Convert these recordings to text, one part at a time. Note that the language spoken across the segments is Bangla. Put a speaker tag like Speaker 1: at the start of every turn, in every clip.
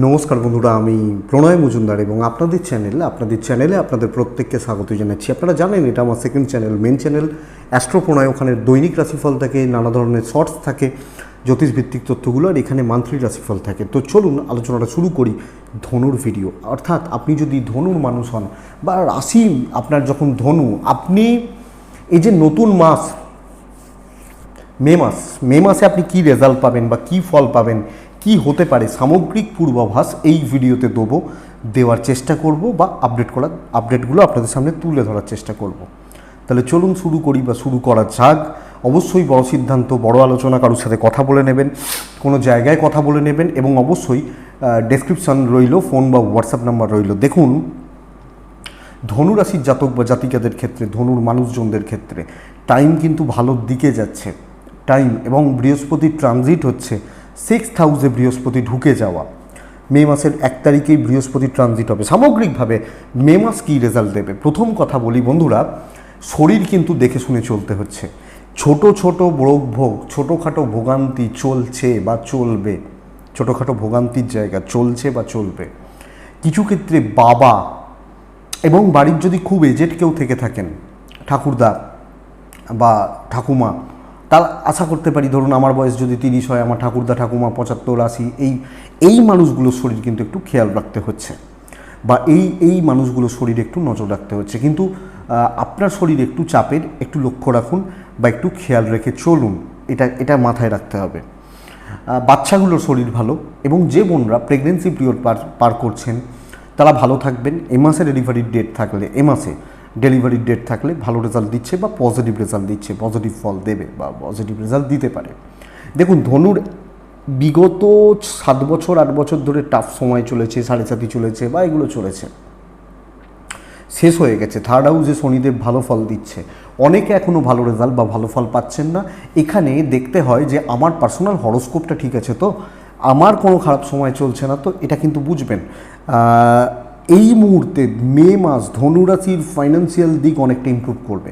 Speaker 1: নমস্কার বন্ধুরা, আমি প্রণয় মজুমদার এবং আপনাদের চ্যানেল আপনাদের চ্যানেলে আপনাদের প্রত্যেককে স্বাগত জানাচ্ছি। আপনারা জানেন, এটা আমার second channel main channel Astro Pranay ওখানে দৈনিক রাশিফল থাকে, নানা ধরনের শর্টস থাকে, জ্যোতিষভিত্তিক তথ্যগুলো, আর এখানে মান্থলি রাশিফল থাকে। তো চলুন, আলোচনাটা শুরু করি ধনুর ভিডিও অর্থাৎ, আপনি যদি ধনুর মানুষ হন, বা রাশি, আপনার যখন ধনু, আপনি এই যে নতুন মাস, মে মাস, মে মাসে আপনি কি রেজাল্ট পাবেন বা কি ফল পাবেন কি হতে পারে, সামগ্রিক পূর্বাভাস এই ভিডিওতে দেবো। দেওয়ার চেষ্টা করব বা আপডেট করার আপডেটগুলো আপনাদের সামনে তুলে ধরার চেষ্টা করব। তাহলে চলুন শুরু করি বা শুরু করা যাক। অবশ্যই বড় সিদ্ধান্ত, বড় আলোচনা কারোর সাথে কথা বলে নেবেন, কোনো জায়গায় কথা বলে নেবেন এবং অবশ্যই ডেসক্রিপশান রইল ফোন বা হোয়াটসঅ্যাপ নাম্বার রইল। দেখুন ধনুরাশির জাতক বা জাতিকাদের ক্ষেত্রে, ধনুর মানুষজনদের ক্ষেত্রে টাইম কিন্তু ভালোর দিকে যাচ্ছে। টাইম এবং বৃহস্পতির ট্রানজিট হচ্ছে। সিক্স হাউসে বৃহস্পতি ঢুকে যাওয়া। মে মাসের এক তারিখেই বৃহস্পতি ট্রানজিট হবে। সামগ্রিকভাবে মে মাস কী রেজাল্ট দেবে? প্রথম কথা বলি বন্ধুরা, শরীর কিন্তু দেখে শুনে চলতে হচ্ছে। ছোট ছোট রোগ ভোগ, ছোটোখাটো ভোগান্তি চলছে বা চলবে। ছোটোখাটো ভোগান্তির জায়গা চলছে বা চলবে। কিছু ক্ষেত্রে বাবা এবং বাড়ির যদি খুব এজেড কেউ থেকে থাকেন, ঠাকুরদা বা ঠাকুমা তার আশা করতে পারি, ধরুন আমার বয়স যদি তিরিশ হয়, আমার ঠাকুরদা, ঠাকুমা পঁচাত্তর, আশি, এই এই মানুষগুলোর শরীর কিন্তু একটু খেয়াল রাখতে হচ্ছে। বা এই এই মানুষগুলোর শরীর একটু নজর রাখতে হচ্ছে। কিন্তু আপনার শরীর একটু চাপের, একটু লক্ষ্য রাখুন বা একটু খেয়াল রেখে চলুন, এটা এটা মাথায় রাখতে হবে। বাচ্চাগুলোর শরীর ভালো এবং যে বোনরা প্রেগনেন্সি পিরিয়ড পার পার করছেন, তারা ভালো থাকবেন। এ মাসে ডেলিভারির ডেট থাকলে, এ মাসে ডেলিভারির ডেট থাকলে ভালো রেজাল্ট দিচ্ছে বা পজিটিভ রেজাল্ট দিচ্ছে, পজিটিভ ফল দেবে বা পজিটিভ রেজাল্ট দিতে পারে। দেখুন, ধনুর বিগত সাত বছর, আট বছর ধরে টাফ সময় চলেছে, সাড়ে সাতি চলেছে বা এগুলো চলেছে। শেষ হয়ে গেছে। থার্ড হাউসে শনিদেব ভালো ফল দিচ্ছে। অনেকে এখনও ভালো রেজাল্ট বা ভালো ফল পাচ্ছেন না। এখানে দেখতে হয় যে, আমার পার্সোনাল হরোস্কোপটা ঠিক আছে তো? আমার কোনো খারাপ সময় চলছে না তো? এটা কিন্তু বুঝবেন। এই মুহূর্তে মে মাস ধনুরাশির ফাইন্যান্সিয়াল দিক অনেকটা ইমপ্রুভ করবে।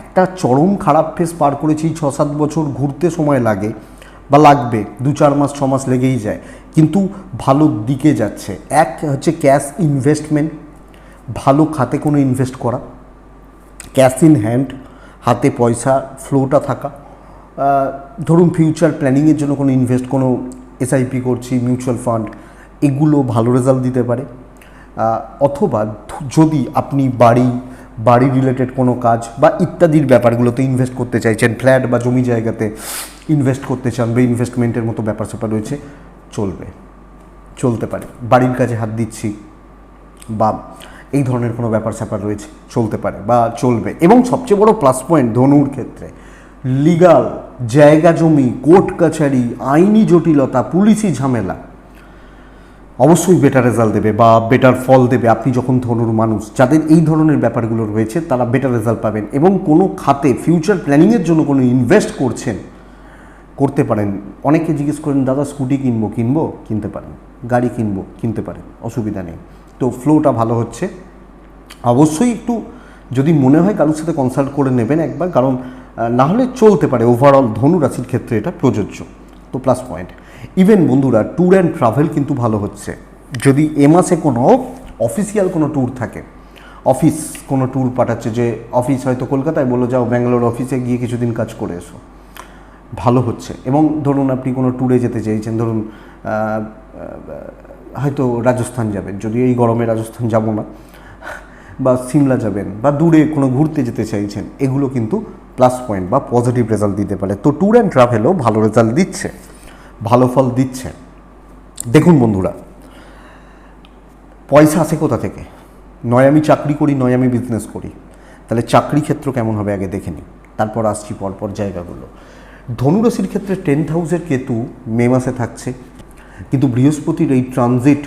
Speaker 1: একটা চরম খারাপ ফেস পার করেছি ছ সাত বছর ঘুরতে সময় লাগে বা লাগবে দু চার মাস ছ মাস লেগেই যায়। কিন্তু ভালো দিকে যাচ্ছে। এক হচ্ছে ক্যাশ ইনভেস্টমেন্ট ভালো খাতে কোনো ইনভেস্ট করা ক্যাশ ইন হ্যান্ড হাতে পয়সা ফ্লোটা থাকা। ধরুন ফিউচার প্ল্যানিংয়ের জন্য কোনো ইনভেস্ট কোনো এসআইপি করছি মিউচুয়াল ফান্ড এগুলো ভালো রেজাল্ট দিতে পারে। অথবা যদি আপনি বাড়ি বাড়ি রিলেটেড কোনো কাজ বা ইত্যাদির ব্যাপারগুলোতে ইনভেস্ট করতে চাইছেন ফ্ল্যাট বা জমি জায়গাতে ইনভেস্ট করতে চান বা ইনভেস্টমেন্টের মতো ব্যাপার স্যাপার রয়েছে, চলবে, চলতে পারে। বাড়ির কাজে হাত দিচ্ছি বা এই ধরনের কোনো ব্যাপার স্যাপার রয়েছে, চলতে পারে বা চলবে। এবং সবচেয়ে বড় প্লাস পয়েন্ট ধনুর ক্ষেত্রে লিগাল জায়গা জমি কোর্ট কাছারি, আইনি জটিলতা, পুলিশি ঝামেলা অবশ্যই বেটার রেজাল্ট দেবে বা বেটার ফল দেবে। আপনি যখন ধনুর মানুষ, যাদের এই ধরনের ব্যাপারগুলো রয়েছে, তারা বেটার রেজাল্ট পাবেন এবং কোনো খাতে ফিউচার প্ল্যানিংয়ের জন্য কোনো ইনভেস্ট করছেন, করতে পারেন। অনেকে জিজ্ঞেস করেন, দাদা, স্কুটি কিনবো? কিনবো? কিনতে পারেন। গাড়ি কিনবো? কিনতে পারেন। অসুবিধা নেই। তো ফ্লোটা ভালো হচ্ছে। অবশ্যই একটু যদি মনে হয় কারোর সাথে কনসাল্ট করে নেবেন একবার, কারণ না হলে চলতে পারে। ওভারঅল ধনু রাশির ক্ষেত্রে এটা প্রযোজ্য। তো প্লাস পয়েন্ট ইভেন বন্ধুরা ট্যুর অ্যান্ড ট্রাভেল কিন্তু ভালো হচ্ছে। যদি এ মাসে কোনো অফিসিয়াল কোনো ট্যুর থাকে অফিস কোনো ট্যুর পাঠাচ্ছে যে অফিস হয়তো কলকাতায় বলল, যাও ব্যাঙ্গালোর অফিসে গিয়ে কিছুদিন কাজ করে এসো। ভালো হচ্ছে। এবং ধরুন আপনি কোনো ট্যুরে যেতে চাইছেন, ধরুন হয়তো রাজস্থান যাবেন। যদি এই গরমে রাজস্থান যাব না, বা সিমলা যাবেন, বা দূরে কোনো ঘুরতে যেতে চাইছেন, এগুলো কিন্তু প্লাস পয়েন্ট বা পজিটিভ রেজাল্ট দিতে পারে। তো ট্যুর অ্যান্ড ট্রাভেলও ভালো রেজাল্ট দিচ্ছে। ভালো ফল দিচ্ছে দেখুন বন্ধুরা, পয়সা আসে কোথা থেকে? নয় আমি চাকরি করি, নয় আমি বিজনেস করি। তাহলে চাকরি ক্ষেত্র কেমন হবে আগে দেখে নিই তারপর আসছি পরপর জায়গাগুলো। ধনুরাশির ক্ষেত্রে টেন্থ হাউসের কেতু মে মাসে থাকছে, কিন্তু বৃহস্পতির এই ট্রানজিট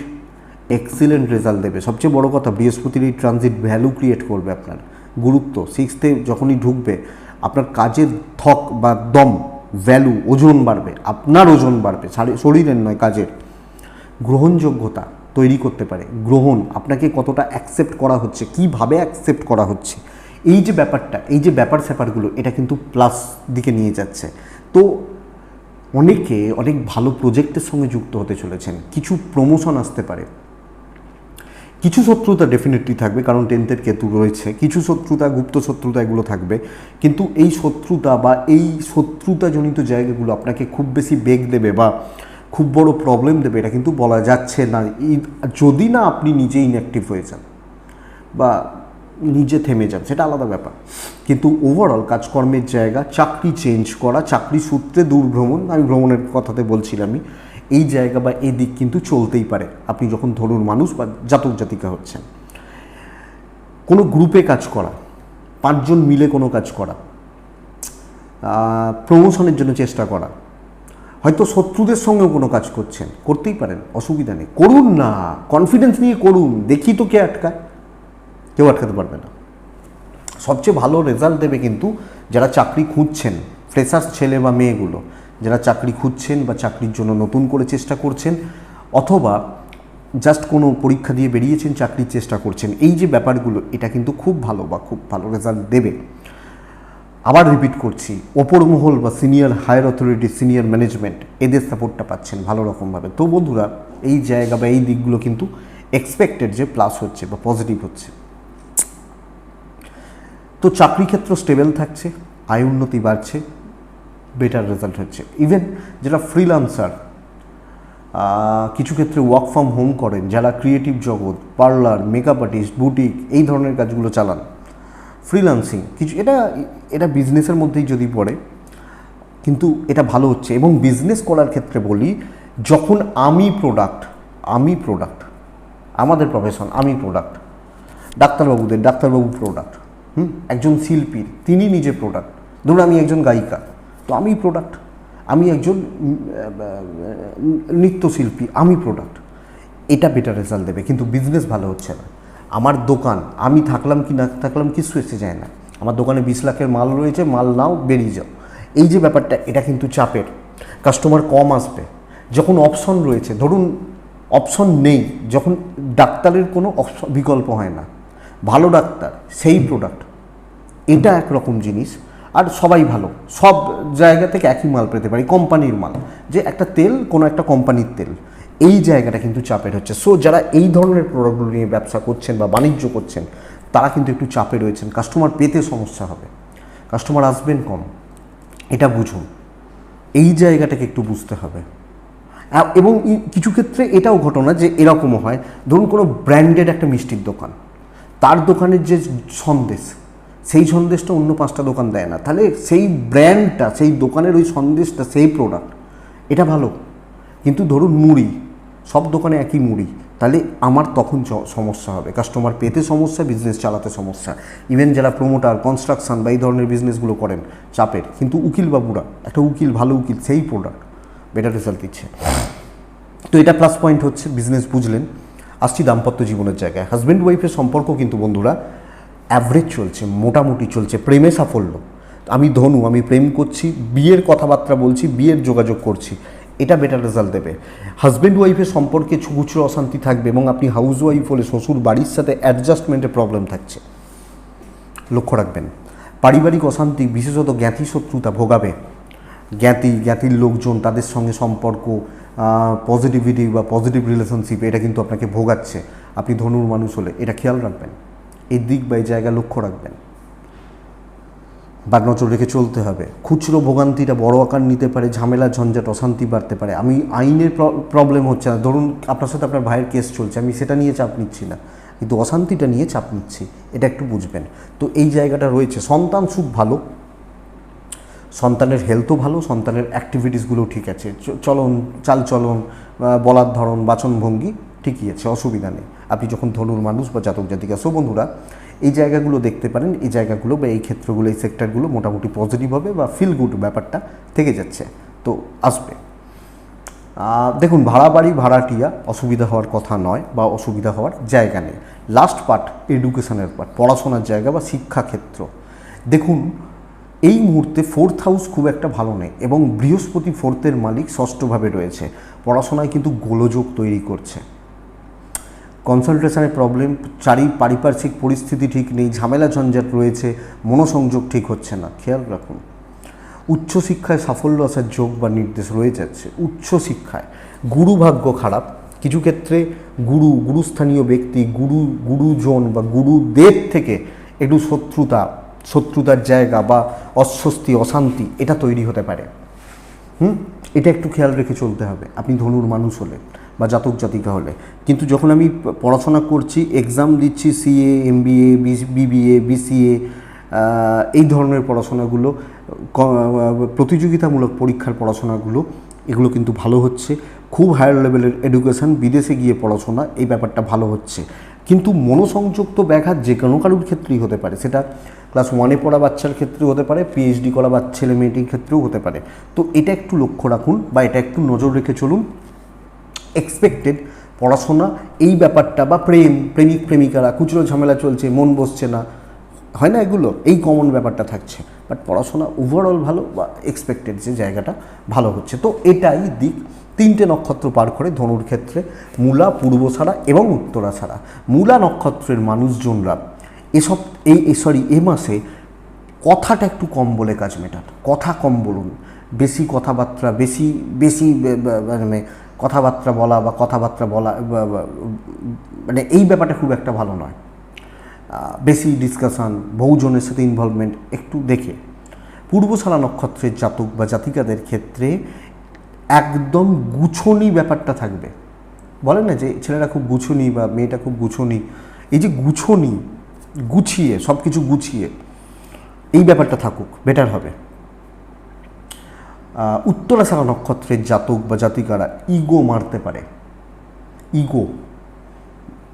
Speaker 1: এক্সিলেন্ট রেজাল্ট দেবে। সবচেয়ে বড় কথা, বৃহস্পতির এই ট্রানজিট ভ্যালু ক্রিয়েট করবে আপনার। গুরুত্ব সিক্সথে যখনই ঢুকবে, আপনার কাজের থক বা দম ভ্যালু ওজন বাড়বে, আপনার ওজন বাড়বে শরীরের নয়, কাজের। গ্রহণযোগ্যতা তৈরি করতে পারে। গ্রহণ, আপনাকে কতটা অ্যাকসেপ্ট করা হচ্ছে, কীভাবে অ্যাকসেপ্ট করা হচ্ছে, এই যে ব্যাপারটা, এই যে ব্যাপার স্যাপারগুলো, এটা কিন্তু প্লাস দিকে নিয়ে যাচ্ছে। তো অনেকে অনেক ভালো প্রজেক্টের সঙ্গে যুক্ত হতে চলেছেন, কিছু প্রমোশন আসতে পারে। কিছু শত্রুতা ডেফিনেটলি থাকবে, কারণ টেন্থের কেতু রয়েছে। কিছু শত্রুতা, গুপ্ত শত্রুতা এগুলো থাকবে। কিন্তু এই শত্রুতা বা এই শত্রুতাজনিত জায়গাগুলো আপনাকে খুব বেশি বেগ দেবে বা খুব বড় প্রবলেম দেবে, এটা কিন্তু বলা যাচ্ছে না। যদি না আপনি নিজে ইনঅ্যাক্টিভ হয়ে যান বা নিজে থেমে যান, সেটা আলাদা ব্যাপার। কিন্তু ওভারঅল কাজকর্মের জায়গা, চাকরি চেঞ্জ করা, চাকরি সূত্রে দূর ভ্রমণ আমি ভ্রমণের কথাতে বলছিলামই এই জায়গা বা এই দিক কিন্তু চলতেই পারে। আপনি যখন ধরুন মানুষ বা জাতক জাতিকা হচ্ছেন, কোনো গ্রুপে কাজ করা, পাঁচজন মিলে কোনো কাজ করা প্রমোশনের জন্য চেষ্টা করা, হয়তো শত্রুদের সঙ্গেও কোনো কাজ করছেন, করতেই পারেন, অসুবিধা নেই। করুন না কনফিডেন্স নিয়ে করুন, দেখি তো কে আটকায়। কেউ আটকাতে পারবে না। সবচেয়ে ভালো রেজাল্ট দেবে কিন্তু যারা চাকরি খুঁজছেন ফ্রেশার্স ছেলে বা মেয়েগুলো যারা চাকরি খুঁজছেন বা চাকরির জন্য নতুন করে চেষ্টা করছেন, অথবা জাস্ট কোনো পরীক্ষা দিয়ে বেরিয়েছেন, চাকরির চেষ্টা করছেন, এই যে ব্যাপারগুলো, এটা কিন্তু খুব ভালো বা খুব ভালো রেজাল্ট দেবে। আবার রিপিট করছি, ওপর মহল বা senior higher authority senior management এদের সাপোর্টটা পাচ্ছেন ভালো রকমভাবে। তো বন্ধুরা, এই জায়গা বা এই দিকগুলো কিন্তু এক্সপেক্টেড যে প্লাস হচ্ছে বা পজিটিভ হচ্ছে। তো চাকরি ক্ষেত্র স্টেবল থাকছে, আয় উন্নতি বাড়ছে বেটার রেজাল্ট হচ্ছে। ইভেন যারা ফ্রিলান্সার কিছু ক্ষেত্রে ওয়ার্ক ফ্রম হোম করেন, যারা ক্রিয়েটিভ জগৎ পার্লার মেকআপ আর্টিস্ট বুটিক এই ধরনের কাজগুলো চালান। ফ্রিলান্সিং কিছু, এটা এটা বিজনেসের মধ্যেই যদি পড়ে, কিন্তু এটা ভালো হচ্ছে। এবং বিজনেস করার ক্ষেত্রে বলি, যখন আমি প্রোডাক্ট আমি প্রোডাক্ট আমাদের প্রফেশন আমি প্রোডাক্ট ডাক্তারবাবুদের, ডাক্তারবাবু প্রোডাক্ট হুম, একজন শিল্পীর, তিনি নিজে প্রোডাক্ট ধরুন আমি একজন গায়িকা। তো আমি প্রোডাক্ট আমি একজন নৃত্যশিল্পী, আমি প্রোডাক্ট এটা বেটার রেজাল্ট দেবে, কিন্তু বিজনেস ভালো হচ্ছে না। আমার দোকান, আমি থাকলাম কি না থাকলাম কিছু এসে যায় না। আমার দোকানে বিশ লাখের মাল রয়েছে, মাল নাও, বেরিয়ে যাও। এই যে ব্যাপারটা, এটা কিন্তু চাপের। কাস্টমার কম আসবে। যখন অপশন রয়েছে, ধরুন অপশন নেই, যখন ডাক্তারের কোনো বিকল্প হয় না। ভালো ডাক্তার, সেই প্রোডাক্ট এটা একরকম জিনিস। আর সবাই ভালো। সব জায়গা থেকে একই মাল পেতে পারি, কোম্পানির মাল। যে একটা তেল, কোনো একটা কোম্পানির তেল। এই জায়গাটা কিন্তু চাপের হচ্ছে। সো যারা এই ধরনের প্রোডাক্টগুলো নিয়ে ব্যবসা করছেন বা বাণিজ্য করছেন, তারা কিন্তু একটু চাপে রয়েছেন। কাস্টমার পেতে সমস্যা হবে। কাস্টমার আসবেন কম। এটা বুঝুন। এই জায়গাটাকে একটু বুঝতে হবে। এবং কিছু ক্ষেত্রে এটাও ঘটনা যে এরকমও হয়। ধরুন কোনো ব্র্যান্ডেড একটা মিষ্টির দোকান। তার দোকানের যে সন্দেশ সেই সন্দেশটা অন্য পাঁচটা দোকান দেয় না। তাহলে সেই ব্র্যান্ডটা সেই দোকানের ওই সন্দেশটা, সেই প্রোডাক্ট এটা ভালো। কিন্তু ধরুন মুড়ি, সব দোকানে একই মুড়ি, তাহলে আমার তখন সমস্যা হবে। কাস্টমার পেতে সমস্যা বিজনেস চালাতে সমস্যা। ইভেন যারা প্রোমোটার কনস্ট্রাকশন বা এই ধরনের বিজনেসগুলো করেন, চাপের। কিন্তু উকিল বাবুরা, একটা উকিল, ভালো উকিল, সেই প্রোডাক্ট বেটার রেজাল্ট দিচ্ছে। তো এটা প্লাস পয়েন্ট হচ্ছে বিজনেস বুঝলেন। আসছি দাম্পত্য জীবনের জায়গায়। হাজব্যান্ড ওয়াইফের সম্পর্ক কিন্তু বন্ধুরা অ্যাভারেজ চলছে, মোটামুটি চলছে, প্রেমে সাফল্য। আমি ধনু, আমি প্রেম করছি, বিয়ের কথাবার্তা বলছি, বিয়ের যোগাযোগ করছি। এটা বেটার রেজাল্ট দেবে। হাজব্যান্ড ওয়াইফের সম্পর্কে ছুকুচুরো অশান্তি থাকবে এবং আপনি হাউস ওয়াইফ হলে শ্বশুর বাড়ির সাথে অ্যাডজাস্টমেন্টের প্রবলেম থাকছে। লক্ষ্য রাখবেন, পারিবারিক অশান্তি, বিশেষত জ্ঞাতি শত্রুতা ভোগাবে। জ্ঞাতি, জ্ঞাতির লোকজন, তাদের সঙ্গে সম্পর্ক পজিটিভিটি বা পজিটিভ রিলেশনশিপ এটা কিন্তু আপনাকে ভোগাচ্ছে। আপনি ধনুর মানুষ হলে, এটা খেয়াল রাখবেন। এই দিক বা এই জায়গা লক্ষ্য রাখবেন। বা নজর রেখে চলতে হবে। খুচরো ভোগান্তিটা বড় আকার নিতে পারে, ঝামেলা, ঝঞ্ঝাট, অশান্তি বাড়তে পারে। আমি আইনের প্রবলেম হচ্ছে না। ধরুন আপনার সাথে আপনার ভাইয়ের কেস চলছে, আমি সেটা নিয়ে চাপ নিচ্ছি না। কিন্তু অশান্তিটা নিয়ে চাপ নিচ্ছি, এটা একটু বুঝবেন। তো এই জায়গাটা রয়েছে। সন্তান সুখ ভালো, সন্তানের হেলথও ভালো, সন্তানের অ্যাক্টিভিটিসগুলো ঠিক আছে। চলন, চালচলন বলার ধরন, বাচনভঙ্গি ঠিকই আছে, অসুবিধা নেই। আপনি যখন ধনুর মানুষ বা জাতক জাতিকা সো বন্ধুরা, এই জায়গাগুলো দেখতে পারেন, এই জায়গাগুলো বা এই ক্ষেত্রগুলো, এই সেক্টরগুলো মোটামুটি পজিটিভ হবে বা ফিল গুড ব্যাপারটা থেকে যাচ্ছে। তো আসবে। দেখুন, ভাড়া বাড়ি ভাড়াটিয়া অসুবিধা হওয়ার কথা নয় বা অসুবিধা হওয়ার জায়গা নেই। লাস্ট পার্ট এডুকেশনের পার্ট পড়াশোনার জায়গা বা শিক্ষাক্ষেত্র দেখুন, এই মুহূর্তে ফোর্থ হাউস খুব একটা ভালো নেই এবং বৃহস্পতি ফোর্থের মালিক ষষ্ঠভাবে রয়েছে। পড়াশোনায় কিন্তু গোলযোগ তৈরি করছে। কনসেন্ট্রেশনের প্রবলেম, চারি পারিপার্শ্বিক পরিস্থিতি ঠিক নেই, ঝামেলা ঝঞ্ঝাট রয়েছে, মনোসংযোগ ঠিক হচ্ছে না। খেয়াল রাখুন, উচ্চশিক্ষায় সাফল্য আসার যোগ বা নির্দেশ রয়ে যাচ্ছে। উচ্চশিক্ষায় গুরুভাগ্য খারাপ। কিছু ক্ষেত্রে গুরু, গুরুস্থানীয় ব্যক্তি, গুরু, গুরুজন বা গুরুদেব থেকে একটু শত্রুতা, শত্রুতার জায়গা বা অস্বস্তি, অশান্তি, এটা তৈরি হতে পারে। হুম? এটা একটু খেয়াল রেখে চলতে হবে। আপনি ধনুর মানুষ হলে বা জাতক জাতিকা হলে। কিন্তু যখন আমি পড়াশোনা করছি এক্সাম দিচ্ছি সিএ এমবিএ বিবিএ বিসিএ এই ধরনের পড়াশোনাগুলো প্রতিযোগিতামূলক পরীক্ষার পড়াশোনাগুলো, এগুলো কিন্তু ভালো হচ্ছে। খুব হায়ার লেভেলের এডুকেশন বিদেশে গিয়ে পড়াশোনা, এই ব্যাপারটা ভালো হচ্ছে। কিন্তু মনোসংযোগ তো ব্যাঘাত যে কোনো কারোর ক্ষেত্রেই হতে পারে। সেটা ক্লাস ওয়ানে পড়া বাচ্চার ক্ষেত্রেও হতে পারে পিএইচডি করা বা ছেলে মেয়েটির ক্ষেত্রেও হতে পারে। তো এটা একটু লক্ষ্য রাখুন বা এটা একটু নজর রেখে চলুন। এক্সপেক্টেড পড়াশোনা, এই ব্যাপারটা বা প্রেম, প্রেমিক, প্রেমিকারা খুচরো ঝামেলা চলছে, মন বসছে না, হয় না এগুলো? এই কমন ব্যাপারটা থাকছে। বাট পড়াশোনা ওভারঅল ভালো বা এক্সপেক্টেড যে জায়গাটা, ভালো হচ্ছে। তো এটাই দিক। তিনটে নক্ষত্র পার করে ধনুর ক্ষেত্রে, মূলা পূর্বছাড়া এবং উত্তরাছাড়া মূলা নক্ষত্রের মানুষজনরা এসব, এই সরি এ মাসে কথাটা একটু কম বলে কাজ মেটান। কথা কম বলুন। বেশি কথাবার্তা, বেশি বেশি মানে কথাবার্তা বলা বা কথাবার্তা বলা মানে এই ব্যাপারটা খুব একটা ভালো নয়। বেশি ডিসকাশন বহুজনের সাথে ইনভলভমেন্ট একটু দেখে। পূর্বশালা নক্ষত্রের জাতক বা জাতিকাদের ক্ষেত্রে একদম গুছনি ব্যাপারটা থাকবে। বলে না যে ছেলেরা খুব গুছনি বা মেয়েটা খুব গুছনি, এই যে গুছনি, গুছিয়ে সব কিছু গুছিয়ে, এই ব্যাপারটা থাকুক বেটার হবে। আহ, উত্তরাশারা নক্ষত্রের জাতক বা জাতিকারা ইগো মারতে পারে। ইগো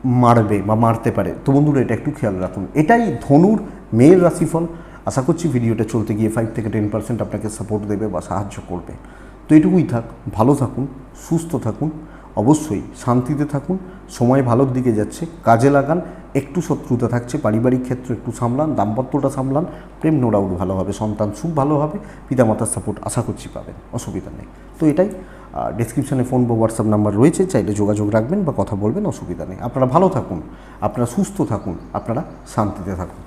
Speaker 1: মারবে বা মারতে পারে। তো বন্ধুরা এটা একটু খেয়াল রাখুন। এটাই ধনুর মেয়ের রাশিফল। আশা করছি ভিডিওটা চলতে গিয়ে ফাইভ থেকে টেন পার্সেন্ট আপনাকে সাপোর্ট দেবে বা সাহায্য করবে। তো এটুকুই থাক ভালো থাকুন সুস্থ থাকুন। অবশ্যই শান্তিতে থাকুন, সময় ভালোর দিকে যাচ্ছে, কাজে লাগান, একটু শত্রুতা থাকছে, পারিবারিক ক্ষেত্র একটু সামলান, দাম্পত্যটা সামলান, প্রেম নোডাউট ভালো হবে, সন্তান সুখ ভালো হবে, পিতামাতার সাপোর্ট আশা করছি পাবেন, অসুবিধা নেই। তো এটাই ডিসক্রিপশানে ফোন বা হোয়াটসঅ্যাপ নাম্বার রয়েছে, চাইলে যোগাযোগ রাখবেন বা কথা বলবেন, অসুবিধা নেই। আপনারা ভালো থাকুন, আপনারা সুস্থ থাকুন, আপনারা শান্তিতে থাকুন।